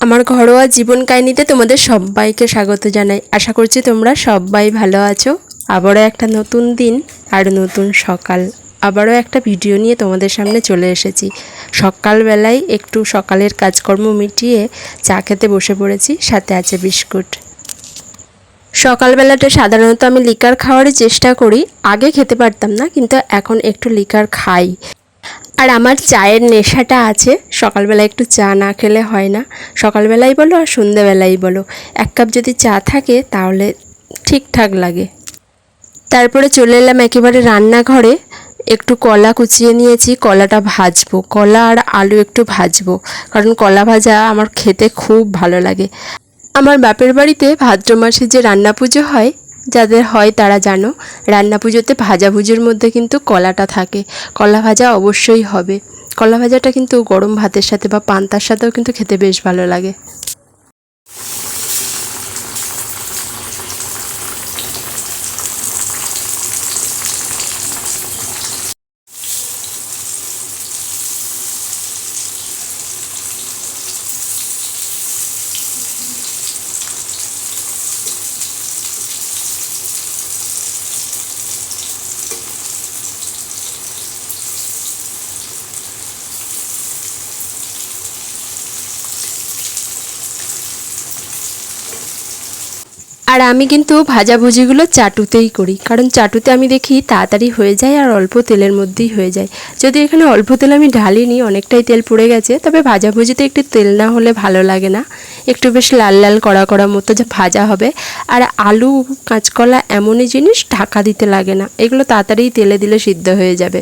আমার ঘরোয়া জীবন কাহিনীতে তোমাদের সবাইকে স্বাগত জানাই। আশা করছি তোমরা সবাই ভালো আছো। আবারও একটা নতুন দিন আর নতুন সকাল। আবারও একটা ভিডিও নিয়ে তোমাদের সামনে চলে এসেছি। সকালবেলায় একটু সকালের কাজকর্ম মিটিয়ে চা খেতে বসে পড়েছি, সাথে আছে বিস্কুট। সকালবেলাটা সাধারণত আমি লিকার খাওয়ারই চেষ্টা করি। আগে খেতে পারতাম না, কিন্তু এখন একটু লিকার খাই। আর আমার চায়ের নেশাটা আছে সকালবেলা একটু চা না খেলে হয় না। সকালবেলাই বলো আর সন্ধেবেলাই বলো। এক কাপ যদি চা থাকে তাহলে ঠিকঠাক লাগে। তারপরে চলে এলাম একেবারে রান্নাঘরে। একটু কলা কুচিয়ে নিয়েছি, কলাটা ভাজবো। কলা আর আলু একটু ভাজবো, কারণ কলা ভাজা আমার খেতে খুব ভালো লাগে। আমার বাপের বাড়িতে ভাদ্র মাসে যে রান্না পুজো হয় যাদের হয় তারা জানো, রান্না পুজোতে ভাজাভুজির মধ্যে কিন্তু কলাটা থাকে। কলা ভাজা অবশ্যই হবে। কলা ভাজাটা কিন্তু গরম ভাতের সাথে বা পান্তার সাথেও কিন্তু খেতে বেশ ভালো লাগে। আর আমি কিন্তু ভাজাভুজিগুলো চাটুতেই করি। কারণ চাটুতে আমি দেখি তাড়াতাড়ি হয়ে যায় আর অল্প তেলের মধ্যেই হয়ে যায়। যদি এখানে অল্প তেল আমি ঢালিনি, অনেকটাই তেল পুড়ে গেছে, তবে ভাজাভুজিতে একটু তেল না হলে ভালো লাগে না। একটু বেশ লাল লাল কড়া কড়া মতো যে ভাজা হবে। আর আলু, কাঁচকলা এমনই জিনিস ঢাকা দিতে লাগে না। এগুলো তাড়াতাড়ি তেলে দিলে সিদ্ধ হয়ে যাবে।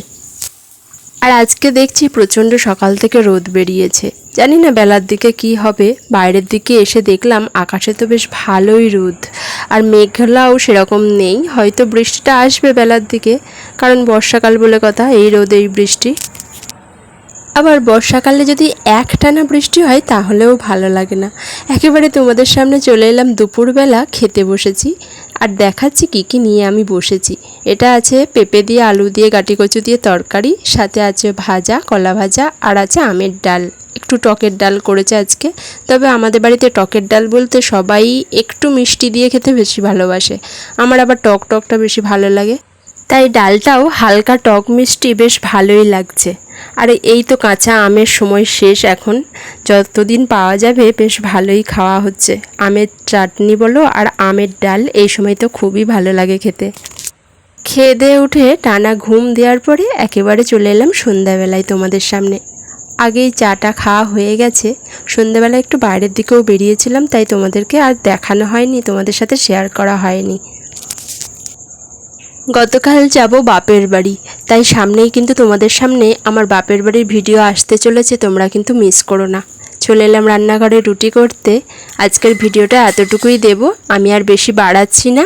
আর আজকে দেখছি প্রচণ্ড সকাল থেকে রোদ বেরিয়েছে। জানি না বেলার দিকে কি হবে, বাইরের দিকে এসে দেখলাম আকাশে তো বেশ ভালোই রোদ, আর মেঘলাও সেরকম নেই, হয়তো বৃষ্টিটা আসবে বেলার দিকে, কারণ বর্ষাকাল বলে কথা, এই রোদ এই বৃষ্টি। আবার বর্ষাকালে যদি একটানা বৃষ্টি হয়, তাহলেও ভালো লাগে না। একেবারে তোমাদের সামনে চলে এলাম দুপুরবেলা, খেতে বসেছি। আর দেখাচ্ছি কি কি নিয়ে আমি বসেছি। এটা আছে পেঁপে দিয়ে আলু দিয়ে গাটি কচু দিয়ে তরকারি, সাথে আছে ভাজা, কলা ভাজা, আর আছে আমের ডাল। একটু টকের ডাল করেছে আজকে। তবে আমাদের বাড়িতে টকের ডাল বলতে সবাই একটু মিষ্টি দিয়ে খেতে বেশি ভালোবাসে। আমার আবার টক টকটা বেশি ভালো লাগে। তাই ডালটাও হালকা টক মিষ্টি বেশ ভালোই লাগছে। আর এই তো কাঁচা আমের সময় শেষ এখন। যতদিন পাওয়া যাবে বেশ ভালোই খাওয়া হচ্ছে। আমের চাটনি বলো আর আমের ডাল, এই সময় তো খুবই ভালো লাগে খেতে। খেয়ে দিয়ে উঠে টানা ঘুম দেওয়ার পরে একেবারে চলে এলাম সন্ধ্যাবেলায় তোমাদের সামনে। আগেই চাটা খাওয়া হয়ে গেছে। সন্ধ্যাবেলা একটু বাইরের দিকেও বেরিয়েছিলাম, তাই তোমাদেরকে আর দেখানো হয়নি, তোমাদের সাথে শেয়ার করা হয়নি। গতকাল যাব বাপের বাড়ি। তাই সামনেই কিন্তু তোমাদের সামনে আমার বাপের বাড়ির ভিডিও আসতে চলেছে, তোমরা কিন্তু মিস করো না। চলে এলাম রান্নাঘরে রুটি করতে। আজকের ভিডিওটা এতটুকুই দেব, আমি আর বেশি বাড়াচ্ছি না।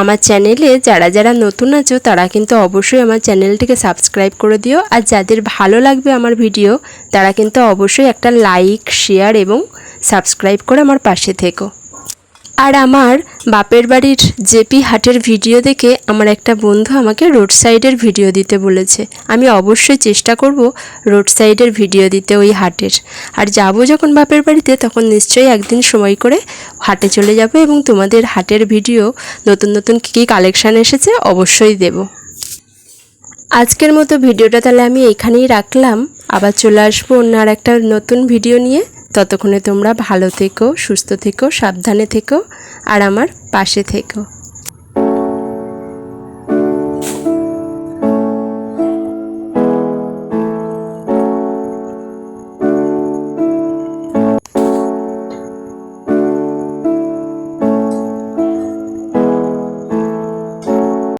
আমার চ্যানেলে যারা যারা নতুন আছো, তারা কিন্তু অবশ্যই আমার চ্যানেলটিকে সাবস্ক্রাইব করে দিও। আর যাদের ভালো লাগবে আমার ভিডিও, তারা কিন্তু অবশ্যই একটা লাইক শেয়ার এবং সাবস্ক্রাইব করে আমার পাশে থেকো। আর আমার বাপের বাড়ির জেপি হাটের ভিডিও দেখে আমার একটা বন্ধু আমাকে রোড সাইডের ভিডিও দিতে বলেছে। আমি অবশ্যই চেষ্টা করব রোড সাইডের ভিডিও দিতে ওই হাটের। আর যাব যখন বাপের বাড়িতে, তখন নিশ্চয়ই একদিন সময় করে হাটে চলে যাব এবং তোমাদের হাটের ভিডিও, নতুন নতুন কী কী কালেকশান এসেছে অবশ্যই দেব। আজকের মতো ভিডিওটা তাহলে আমি এখানেই রাখলাম। আবার চলে আসব অন্য আর একটা নতুন ভিডিও নিয়ে। ততক্ষণে তোমরা ভালো থেকো সুস্থ থেকো সাবধানে থেকো আর আমার পাশে থেকো।